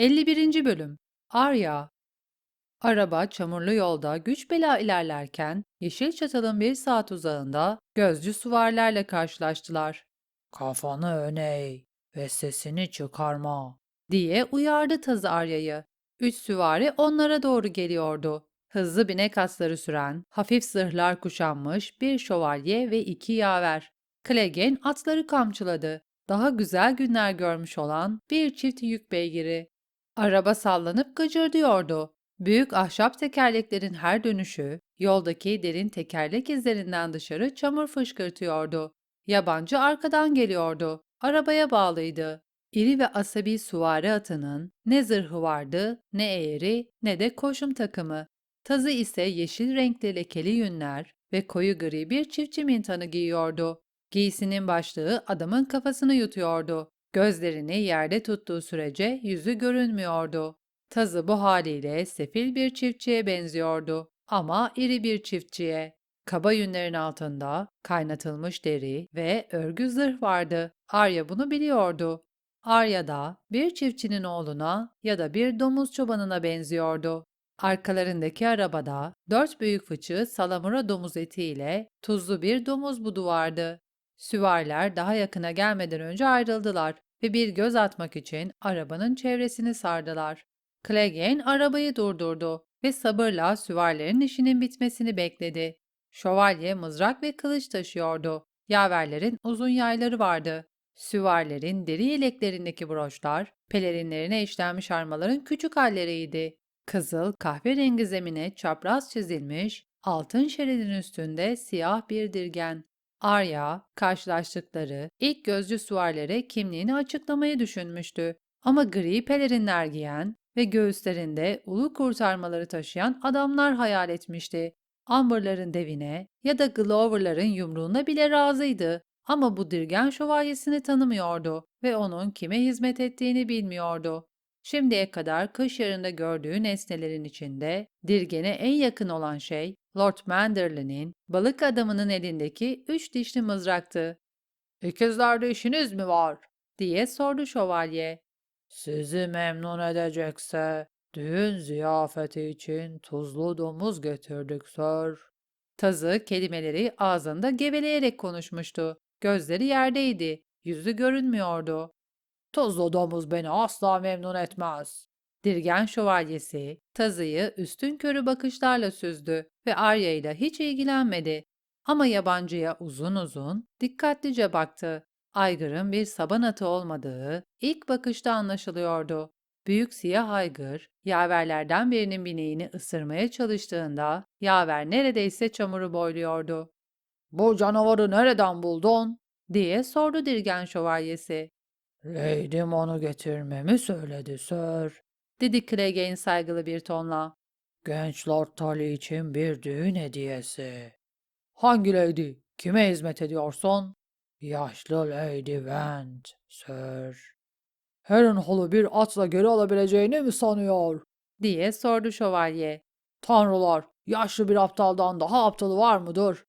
51. Bölüm Arya Araba çamurlu yolda güç bela ilerlerken Yeşilçatal'ın bir saat uzağında gözcü süvarilerle karşılaştılar. Kafanı öne eğ ve sesini çıkarma. diye uyardı tazı Arya'yı. Üç süvari onlara doğru geliyordu. Hızlı binek atları süren, hafif zırhlar kuşanmış bir şövalye ve iki yaver. Clegane atları kamçıladı. Daha güzel günler görmüş olan bir çift yük beygiri. Araba sallanıp gıcırdıyordu. Büyük ahşap tekerleklerin her dönüşü, yoldaki derin tekerlek izlerinden dışarı çamur fışkırtıyordu. Yabancı arkadan geliyordu. Arabaya bağlıydı. İri ve asabi suvari atının ne zırhı vardı, ne eğri, ne de koşum takımı. Tazı ise yeşil renkli lekeli yünler ve koyu gri bir çiftçi mintanı giyiyordu. Giysinin başlığı adamın kafasını yutuyordu. Gözlerini yerde tuttuğu sürece yüzü görünmüyordu. Tazı bu haliyle sefil bir çiftçiye benziyordu ama iri bir çiftçiye. Kaba yünlerin altında kaynatılmış deri ve örgü zırh vardı. Arya bunu biliyordu. Arya da bir çiftçinin oğluna ya da bir domuz çobanına benziyordu. Arkalarındaki arabada dört büyük fıçı salamura domuz etiyle tuzlu bir domuz budu vardı. Süvariler daha yakına gelmeden önce ayrıldılar ve bir göz atmak için arabanın çevresini sardılar. Clegane arabayı durdurdu ve sabırla süvarilerin işinin bitmesini bekledi. Şövalye mızrak ve kılıç taşıyordu. Yaverlerin uzun yayları vardı. Süvarilerin deri yeleklerindeki broşlar, pelerinlerine işlenmiş armaların küçük halleriydi. Kızıl kahverengi zemine çapraz çizilmiş, altın şeridin üstünde siyah bir dirgen. Arya, karşılaştıkları ilk gözcü süvarilere kimliğini açıklamayı düşünmüştü. Ama gri pelerinler giyen ve göğüslerinde ulu kurtarmaları taşıyan adamlar hayal etmişti. Amber'ların devine ya da Glover'ların yumruğuna bile razıydı. Ama bu dirgen şövalyesini tanımıyordu ve onun kime hizmet ettiğini bilmiyordu. Şimdiye kadar kış yarında gördüğü nesnelerin içinde dirgene en yakın olan şey Lord Manderley'nin balık adamının elindeki üç dişli mızraktı. İkizlerde işiniz mi var? diye sordu şövalye. Sizi memnun edecekse düğün ziyafeti için tuzlu domuz getirdik sir. Tazı kelimeleri ağzında geveleyerek konuşmuştu. Gözleri yerdeydi, yüzü görünmüyordu. Tuzlu domuz beni asla memnun etmez. Dirgen şövalyesi tazıyı üstün körü bakışlarla süzdü ve Arya ile hiç ilgilenmedi. Ama yabancıya uzun uzun, dikkatlice baktı. Aygır'ın bir saban atı olmadığı ilk bakışta anlaşılıyordu. Büyük siyah aygır, yaverlerden birinin bineğini ısırmaya çalıştığında yaver neredeyse çamuru boyluyordu. Bu canavarı nereden buldun? diye sordu Dirgen şövalyesi. Lady'm onu getirmemi söyledi sir. Dedi Clegane saygılı bir tonla. Genç Lord Tully için bir düğün hediyesi. Hangi lady? Kime hizmet ediyorsun? Yaşlı Lady Vent, sir. Harrenhal'ı bir atla geri alabileceğini mi sanıyor? diye sordu şövalye. Tanrılar, yaşlı bir aptaldan daha aptalı var mıdır?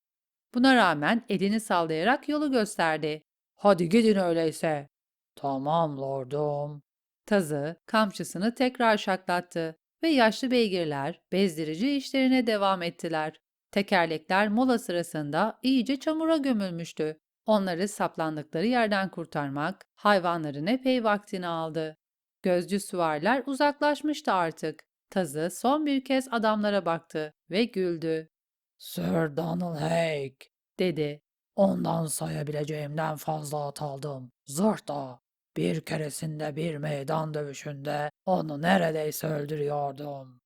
Buna rağmen elini sallayarak yolu gösterdi. Hadi gidin öyleyse. Tamam lordum. Tazı kamçısını tekrar şaklattı ve yaşlı beygirler bezdirici işlerine devam ettiler. Tekerlekler mola sırasında iyice çamura gömülmüştü. Onları saplandıkları yerden kurtarmak hayvanların epey vaktini aldı. Gözcü süvariler uzaklaşmıştı artık. Tazı son bir kez adamlara baktı ve güldü. Sir Donald Haig. Dedi. Ondan sayabileceğimden fazla at aldım. Zırh da. Bir keresinde bir meydan dövüşünde onu neredeyse öldürüyordum.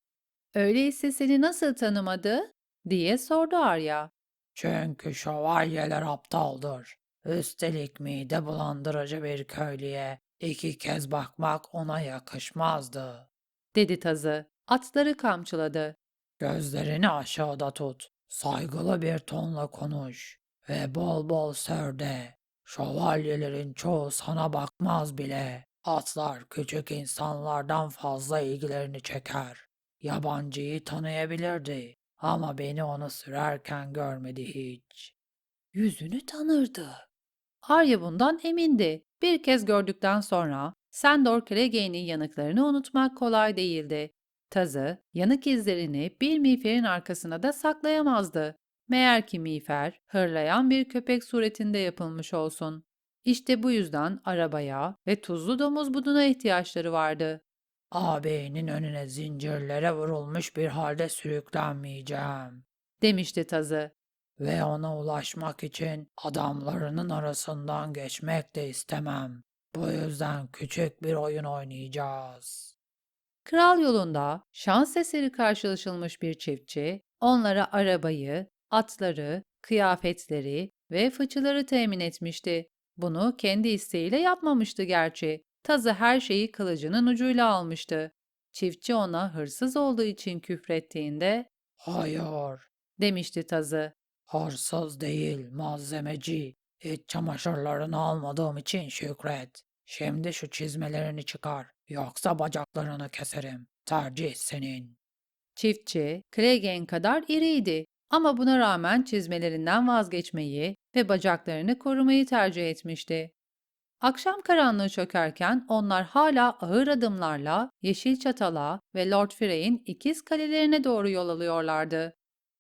Öyleyse seni nasıl tanımadı? diye sordu Arya. Çünkü şövalyeler aptaldır. Üstelik mide bulandırıcı bir köylüye iki kez bakmak ona yakışmazdı. dedi tazı. Atları kamçıladı. Gözlerini aşağıda tut. Saygılı bir tonla konuş. Ve bol bol sörde. Şövalyelerin çoğu sana bakmaz bile. Atlar küçük insanlardan fazla ilgilerini çeker. Yabancıyı tanıyabilirdi. Ama beni onu sürerken görmedi hiç. Yüzünü tanırdı. Arya bundan emindi. Bir kez gördükten sonra Sandor Clegane'in yanıklarını unutmak kolay değildi. Tazı, yanık izlerini bir miğferin arkasına da saklayamazdı. Meğer ki miğfer, hırlayan bir köpek suretinde yapılmış olsun. İşte bu yüzden arabaya ve tuzlu domuz buduna ihtiyaçları vardı. Ağabeyinin önüne zincirlere vurulmuş bir halde sürüklenmeyeceğim. Demişti Tazı. Ve ona ulaşmak için adamlarının arasından geçmek de istemem. Bu yüzden küçük bir oyun oynayacağız. Kral yolunda şans eseri karşılaşılmış bir çiftçi onlara arabayı, atları, kıyafetleri ve fıçıları temin etmişti. Bunu kendi isteğiyle yapmamıştı gerçi. Tazı her şeyi kılıcının ucuyla almıştı. Çiftçi ona hırsız olduğu için küfrettiğinde Hayır, demişti Tazı. hırsız değil, malzemeci. İç çamaşırlarını almadığım için şükret. Şimdi şu çizmelerini çıkar, yoksa bacaklarını keserim. Tercih senin. Çiftçi, Clegane kadar iriydi ama buna rağmen çizmelerinden vazgeçmeyi ve bacaklarını korumayı tercih etmişti. Akşam karanlığı çökerken onlar hala ağır adımlarla Yeşil Çatal'a ve Lord Frey'in ikiz kalelerine doğru yol alıyorlardı.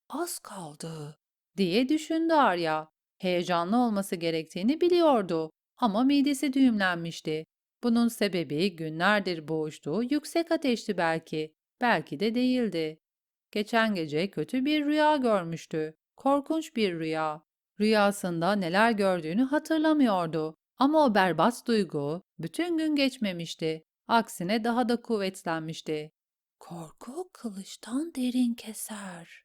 Az kaldı diye düşündü Arya. Heyecanlı olması gerektiğini biliyordu ama midesi düğümlenmişti. Bunun sebebi günlerdir boğuştuğu yüksek ateşti belki, belki de değildi. Geçen gece kötü bir rüya görmüştü. Korkunç bir rüya. Rüyasında neler gördüğünü hatırlamıyordu. Ama o berbat duygu bütün gün geçmemişti. Aksine daha da kuvvetlenmişti. Korku kılıçtan derin keser.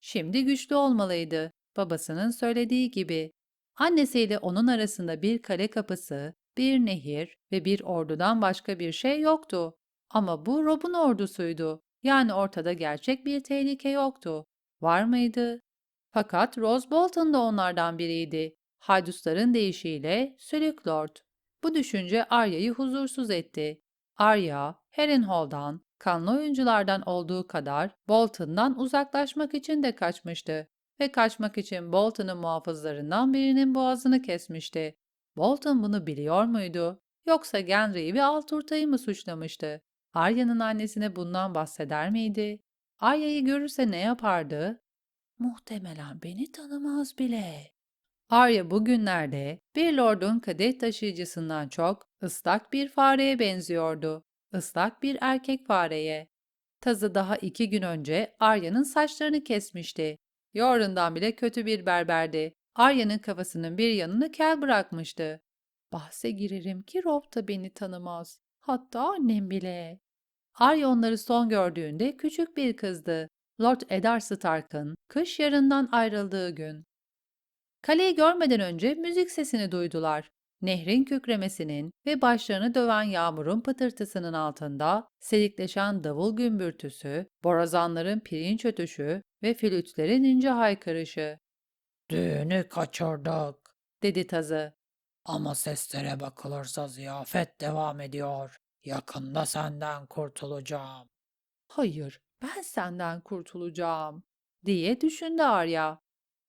Şimdi güçlü olmalıydı. Babasının söylediği gibi. Annesiyle onun arasında bir kale kapısı, bir nehir ve bir ordudan başka bir şey yoktu. Ama bu Rob'un ordusuydu. Yani ortada gerçek bir tehlike yoktu. Var mıydı? Fakat Rose Bolton da onlardan biriydi. Haydutların deyişiyle Sülük Lord. Bu düşünce Arya'yı huzursuz etti. Arya, Harrenhal'dan, kanlı oyunculardan olduğu kadar Bolton'dan uzaklaşmak için de kaçmıştı ve kaçmak için Bolton'un muhafızlarından birinin boğazını kesmişti. Bolton bunu biliyor muydu? Yoksa Genry'i ve Alturta'yı mı suçlamıştı? Arya'nın annesine bundan bahseder miydi? Arya'yı görürse ne yapardı? Muhtemelen beni tanımaz bile. Arya bugünlerde bir lordun kadeh taşıyıcısından çok ıslak bir fareye benziyordu. Islak bir erkek fareye. Tazı daha iki gün önce Arya'nın saçlarını kesmişti. Yorundan bile kötü bir berberdi. Arya'nın kafasının bir yanını kel bırakmıştı. Bahse girerim ki Rob da beni tanımaz. Hatta annem bile. Arya onları son gördüğünde küçük bir kızdı. Lord Eddard Stark'ın kış yarından ayrıldığı gün. Kaleyi görmeden önce müzik sesini duydular. Nehrin kükremesinin ve başlarını döven yağmurun pıtırtısının altında selikleşen davul gümbürtüsü, borazanların pirinç ötüşü ve flütlerin ince haykırışı, Düğünü kaçırdık. dedi tazı. Ama seslere bakılırsa ziyafet devam ediyor. Yakında senden kurtulacağım. Hayır, ben senden kurtulacağım, diye düşündü Arya.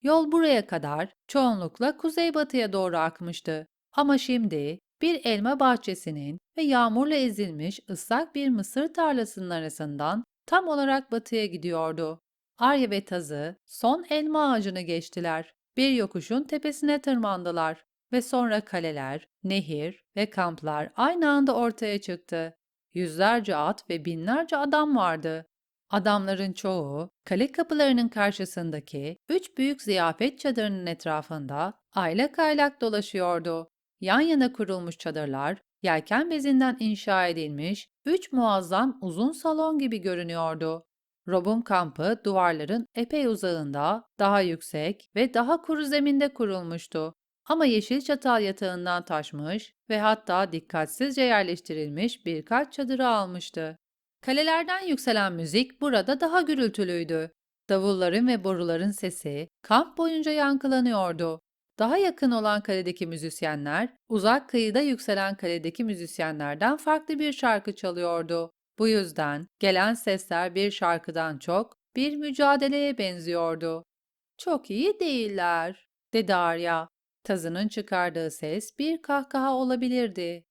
Yol buraya kadar çoğunlukla kuzeybatıya doğru akmıştı. Ama şimdi bir elma bahçesinin ve yağmurla ezilmiş ıslak bir mısır tarlasının arasından tam olarak batıya gidiyordu. Arya ve Tazı son elma ağacını geçtiler. Bir yokuşun tepesine tırmandılar ve sonra kaleler, nehir ve kamplar aynı anda ortaya çıktı. Yüzlerce at ve binlerce adam vardı. Adamların çoğu kale kapılarının karşısındaki üç büyük ziyafet çadırının etrafında aylak aylak dolaşıyordu. Yan yana kurulmuş çadırlar, yelken bezinden inşa edilmiş üç muazzam uzun salon gibi görünüyordu. Rob'un kampı duvarların epey uzağında, daha yüksek ve daha kuru zeminde kurulmuştu. Ama yeşil çatal yatağından taşmış ve hatta dikkatsizce yerleştirilmiş birkaç çadırı almıştı. Kalelerden yükselen müzik burada daha gürültülüydü. Davulların ve boruların sesi kamp boyunca yankılanıyordu. Daha yakın olan kaledeki müzisyenler, uzak kıyıda yükselen kaledeki müzisyenlerden farklı bir şarkı çalıyordu. Bu yüzden gelen sesler bir şarkıdan çok bir mücadeleye benziyordu. Çok iyi değiller, dedi Arya. Tazının çıkardığı ses bir kahkaha olabilirdi.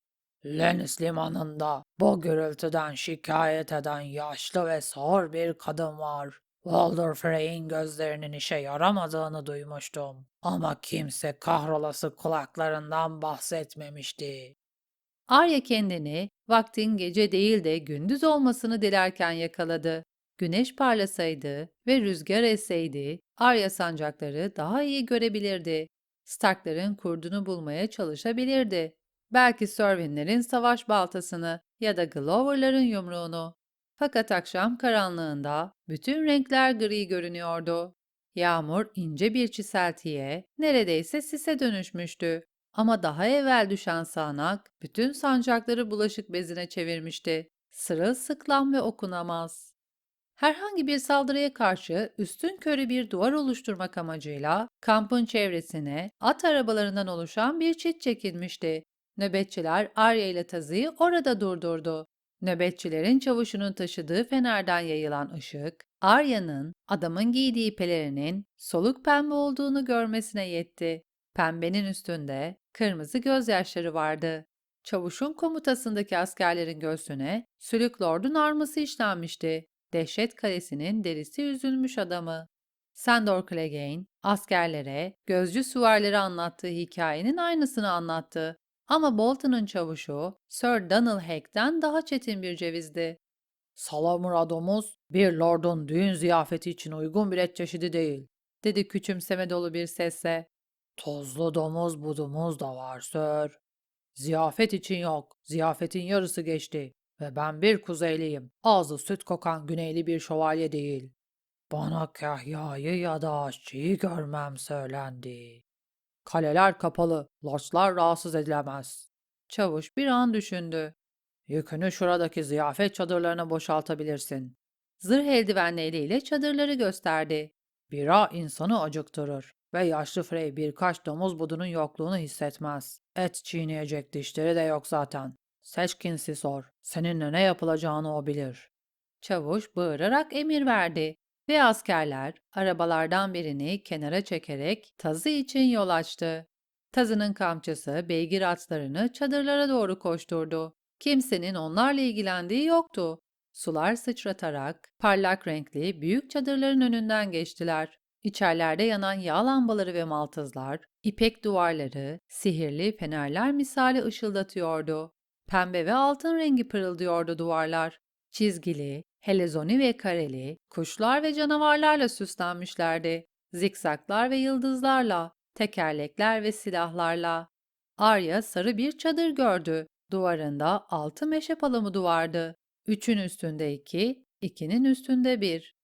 Lenis limanında bu gürültüden şikayet eden yaşlı ve sağır bir kadın var. Walder Frey'in gözlerinin işe yaramadığını duymuştum. Ama kimse kahrolası kulaklarından bahsetmemişti. Arya kendini vaktin gece değil de gündüz olmasını dilerken yakaladı. Güneş parlasaydı ve rüzgar esseydi, Arya sancakları daha iyi görebilirdi. Starkların kurdunu bulmaya çalışabilirdi. Belki Serwyn'lerin savaş baltasını ya da Glover'ların yumruğunu. Fakat akşam karanlığında bütün renkler gri görünüyordu. Yağmur ince bir çiseltiye, neredeyse sise dönüşmüştü. Ama daha evvel düşen sağanak bütün sancakları bulaşık bezine çevirmişti. Sırılsıklam ve okunamaz. Herhangi bir saldırıya karşı üstün körü bir duvar oluşturmak amacıyla kampın çevresine at arabalarından oluşan bir çit çekilmişti. Nöbetçiler Arya ile Tazı'yı orada durdurdu. Nöbetçilerin çavuşunun taşıdığı fenerden yayılan ışık, Arya'nın adamın giydiği pelerinin soluk pembe olduğunu görmesine yetti. Pembenin üstünde kırmızı gözyaşları vardı. Çavuşun komutasındaki askerlerin göğsüne Sülük Lord'un arması işlenmişti. Dehşet Kalesi'nin derisi üzülmüş adamı. Sandor Clegane, askerlere, gözcü süvarileri anlattığı hikayenin aynısını anlattı. Ama Bolton'un çavuşu, Sir Donald Haig'den daha çetin bir cevizdi. Salamura domuz bir lordun düğün ziyafeti için uygun bir et çeşidi değil. dedi küçümseme dolu bir sesle. Tozlu domuz budumuz da var sir. Ziyafet için yok. Ziyafetin yarısı geçti. Ve ben bir kuzeyliyim. Ağzı süt kokan güneyli bir şövalye değil. Bana kahyayı ya da aşçıyı görmem söylendi. Kaleler kapalı. Lordlar rahatsız edilemez. Çavuş bir an düşündü. Yükünü şuradaki ziyafet çadırlarına boşaltabilirsin. Zırh eldivenli eliyle çadırları gösterdi. Bira insanı acıktırır ve yaşlı Frey birkaç domuz budunun yokluğunu hissetmez. Et çiğneyecek dişleri de yok zaten. Seçkinsi sor. Seninle ne yapılacağını o bilir. Çavuş bağırarak emir verdi ve askerler arabalardan birini kenara çekerek tazı için yol açtı. Tazının kamçısı beygir atlarını çadırlara doğru koşturdu. Kimsenin onlarla ilgilendiği yoktu. Sular sıçratarak parlak renkli büyük çadırların önünden geçtiler. İçerlerde yanan yağ lambaları ve maltızlar, ipek duvarları, sihirli fenerler misali ışıldatıyordu. Pembe ve altın rengi pırıldıyordu duvarlar. Çizgili, helezoni ve kareli, kuşlar ve canavarlarla süslenmişlerdi. Zikzaklar ve yıldızlarla, tekerlekler ve silahlarla. Arya sarı bir çadır gördü. Duvarında altı meşe palamudu vardı. Üçün üstünde iki, ikinin üstünde bir.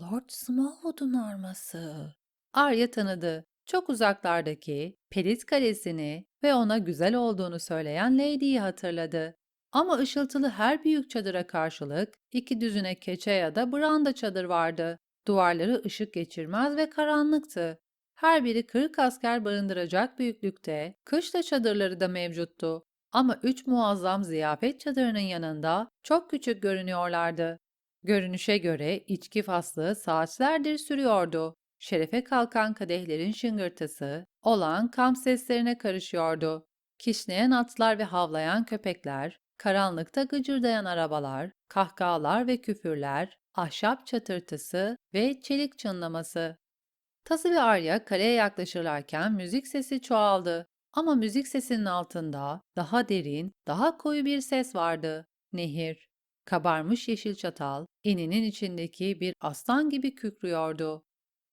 Lord Smallwood'un arması. Arya tanıdı. Çok uzaklardaki Perit Kalesi'ni ve ona güzel olduğunu söyleyen Lady'yi hatırladı. Ama ışıltılı her büyük çadıra karşılık iki düzine keçe ya da branda çadır vardı. Duvarları ışık geçirmez ve karanlıktı. Her biri 40 asker barındıracak büyüklükte, kışla çadırları da mevcuttu. Ama üç muazzam ziyafet çadırının yanında çok küçük görünüyorlardı. Görünüşe göre içki faslı saatlerdir sürüyordu. Şerefe kalkan kadehlerin şıngırtısı olan kamp seslerine karışıyordu. Kişneyen atlar ve havlayan köpekler, karanlıkta gıcırdayan arabalar, kahkahalar ve küfürler, ahşap çatırtısı ve çelik çınlaması. Tası ve Arya kaleye yaklaşırlarken müzik sesi çoğaldı. Ama müzik sesinin altında daha derin, daha koyu bir ses vardı. Nehir. Kabarmış yeşil çatal, eninin içindeki bir aslan gibi kükrüyordu.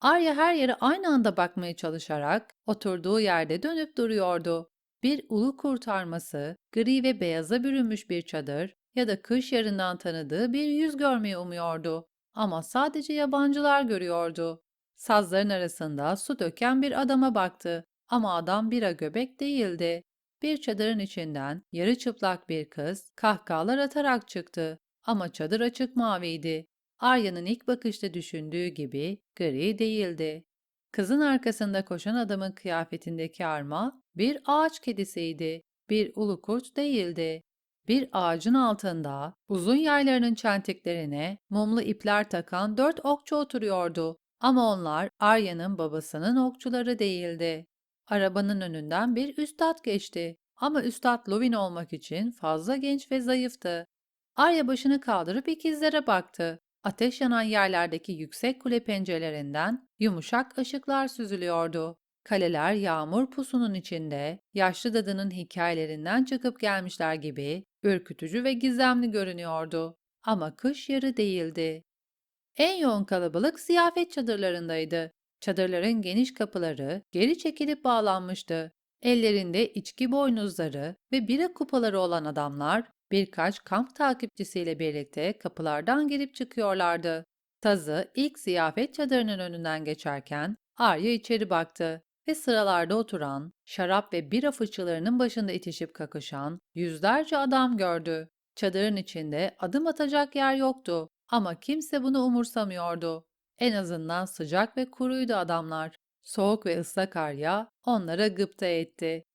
Arya her yere aynı anda bakmaya çalışarak oturduğu yerde dönüp duruyordu. Bir ulu kurtarması, gri ve beyaza bürünmüş bir çadır ya da kış yarından tanıdığı bir yüz görmeyi umuyordu. Ama sadece yabancılar görüyordu. Sazların arasında su döken bir adama baktı. Ama adam bira göbek değildi. Bir çadırın içinden yarı çıplak bir kız kahkahalar atarak çıktı. Ama çadır açık maviydi. Arya'nın ilk bakışta düşündüğü gibi gri değildi. Kızın arkasında koşan adamın kıyafetindeki arma bir ağaç kedisiydi. Bir ulu kurt değildi. Bir ağacın altında uzun yaylarının çentiklerine mumlu ipler takan dört okçu oturuyordu. Ama onlar Arya'nın babasının okçuları değildi. Arabanın önünden bir üstad geçti. ama Üstad Lovin olmak için fazla genç ve zayıftı. Arya başını kaldırıp ikizlere baktı. Ateş yanan yerlerdeki yüksek kule pencerelerinden yumuşak ışıklar süzülüyordu. Kaleler yağmur pusunun içinde, yaşlı dadının hikayelerinden çıkıp gelmişler gibi ürkütücü ve gizemli görünüyordu. Ama kış yarı değildi. En yoğun kalabalık ziyafet çadırlarındaydı. Çadırların geniş kapıları geri çekilip bağlanmıştı. Ellerinde içki boynuzları ve bira kupaları olan adamlar birkaç kamp takipçisiyle birlikte kapılardan girip çıkıyorlardı. Tazı ilk ziyafet çadırının önünden geçerken Arya içeri baktı ve sıralarda oturan, şarap ve bira fıçılarının başında itişip kakışan yüzlerce adam gördü. Çadırın içinde adım atacak yer yoktu ama kimse bunu umursamıyordu. En azından sıcak ve kuruydu adamlar. Soğuk ve ıslak Arya onlara gıpta etti.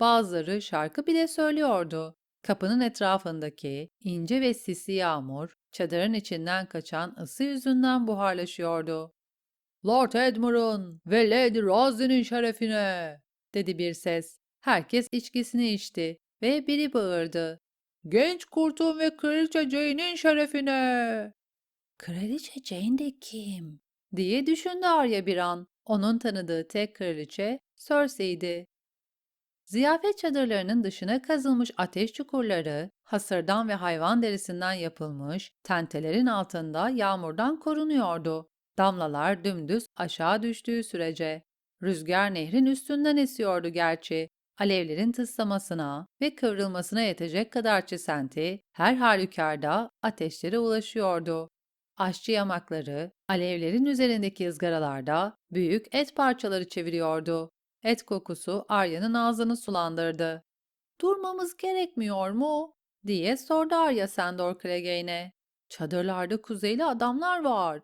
Bazıları şarkı bile söylüyordu. Kapının etrafındaki ince ve sisli yağmur, çadırın içinden kaçan ısı yüzünden buharlaşıyordu. Lord Edmund'un ve Lady Rosie'nin şerefine, dedi bir ses. Herkes içkisini içti ve biri bağırdı. Genç kurtun ve Kraliçe Jane'in şerefine. Kraliçe Jane de kim? diye düşündü Arya bir an. Onun tanıdığı tek kraliçe Cersei'ydi. Ziyafet çadırlarının dışına kazılmış ateş çukurları, hasırdan ve hayvan derisinden yapılmış tentelerin altında yağmurdan korunuyordu. Damlalar dümdüz aşağı düştüğü sürece. Rüzgar nehrin üstünden esiyordu gerçi. Alevlerin tıslamasına ve kıvrılmasına yetecek kadar çisenti her halükarda ateşlere ulaşıyordu. Aşçı yamakları, alevlerin üzerindeki ızgaralarda büyük et parçaları çeviriyordu. Et kokusu Arya'nın ağzını sulandırdı. Durmamız gerekmiyor mu? diye sordu Arya Sandor Clegane'e. Çadırlarda kuzeyli adamlar var.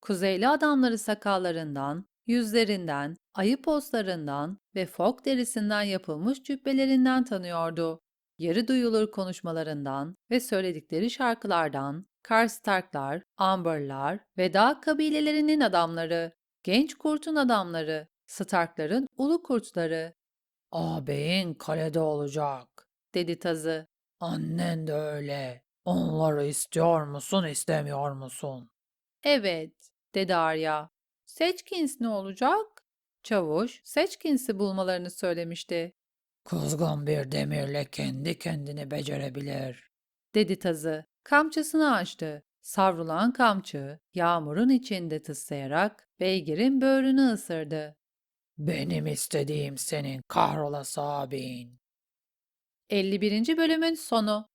Kuzeyli adamları sakallarından, yüzlerinden, ayı postlarından ve fok derisinden yapılmış cübbelerinden tanıyordu. Yarı duyulur konuşmalarından ve söyledikleri şarkılardan Karstarklar, Amberlar ve dağ kabilelerinin adamları, genç kurtun adamları, Starkların ulu kurtları, Ağabeyin kalede olacak. dedi tazı. Annen de öyle. Onları istiyor musun, istemiyor musun? Evet, dedi Arya. Seçkins ne olacak? Çavuş, Seçkins'i bulmalarını söylemişti, Kızgın bir demirle kendi kendini becerebilir. dedi tazı. Kamçısını açtı. Savrulan kamçı, yağmurun içinde tıslayarak beygirin böğrünü ısırdı. Benim istediğim senin kahrolası abin. 51. bölümün sonu.